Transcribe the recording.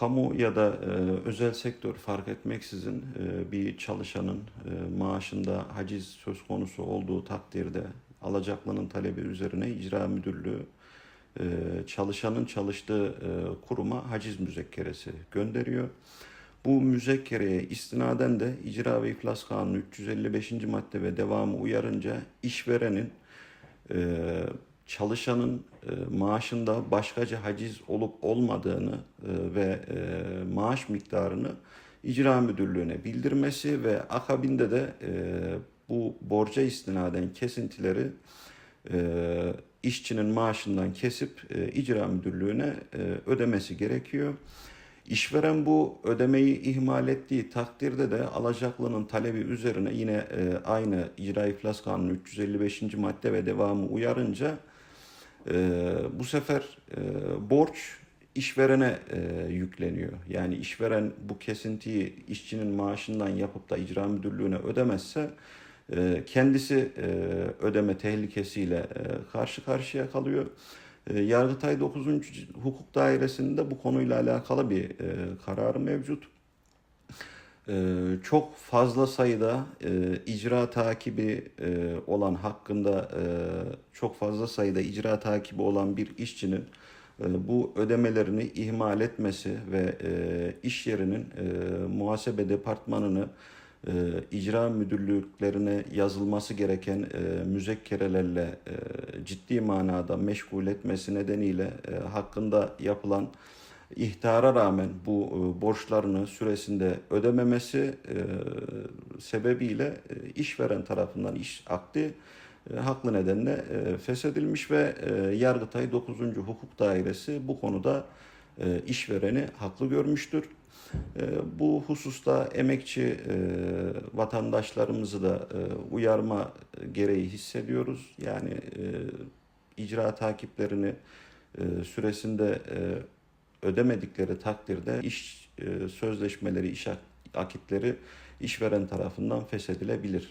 kamu ya da e, özel sektör fark etmeksizin e, bir çalışanın e, maaşında haciz söz konusu olduğu takdirde alacaklının talebi üzerine icra müdürlüğü e, çalışanın çalıştığı e, kuruma haciz müzekkeresi gönderiyor. Bu müzekkereye istinaden de İcra ve İflas Kanunu 355. madde ve devamı uyarınca işverenin e, çalışanın e, maaşında başkaca haciz olup olmadığını e, ve e, maaş miktarını icra müdürlüğüne bildirmesi ve akabinde de e, bu borca istinaden kesintileri e, işçinin maaşından kesip e, icra müdürlüğüne e, ödemesi gerekiyor. İşveren bu ödemeyi ihmal ettiği takdirde de alacaklının talebi üzerine yine e, aynı İcra İflas Kanunu 355. madde ve devamı uyarınca e, bu sefer e, borç işverene e, yükleniyor. Yani işveren bu kesintiyi işçinin maaşından yapıp da icra müdürlüğüne ödemezse e, kendisi e, ödeme tehlikesiyle e, karşı karşıya kalıyor. E, Yargıtay 9. Hukuk Dairesi'nde bu konuyla alakalı bir e, kararı mevcut. E, çok fazla sayıda e, icra takibi e, olan hakkında e, çok fazla sayıda icra takibi olan bir işçinin e, bu ödemelerini ihmal etmesi ve e, iş yerinin e, muhasebe departmanını e, icra müdürlüklerine yazılması gereken e, müzekkerelerle e, ciddi manada meşgul etmesi nedeniyle e, hakkında yapılan ihtara rağmen bu e, borçlarını süresinde ödememesi e, sebebiyle e, işveren tarafından iş akdi haklı nedenle feshedilmiş ve Yargıtay 9. Hukuk Dairesi bu konuda işvereni haklı görmüştür. Bu hususta emekçi vatandaşlarımızı da uyarma gereği hissediyoruz. Yani icra takiplerini süresinde ödemedikleri takdirde iş e, sözleşmeleri, iş ak- akitleri işveren tarafından feshedilebilir.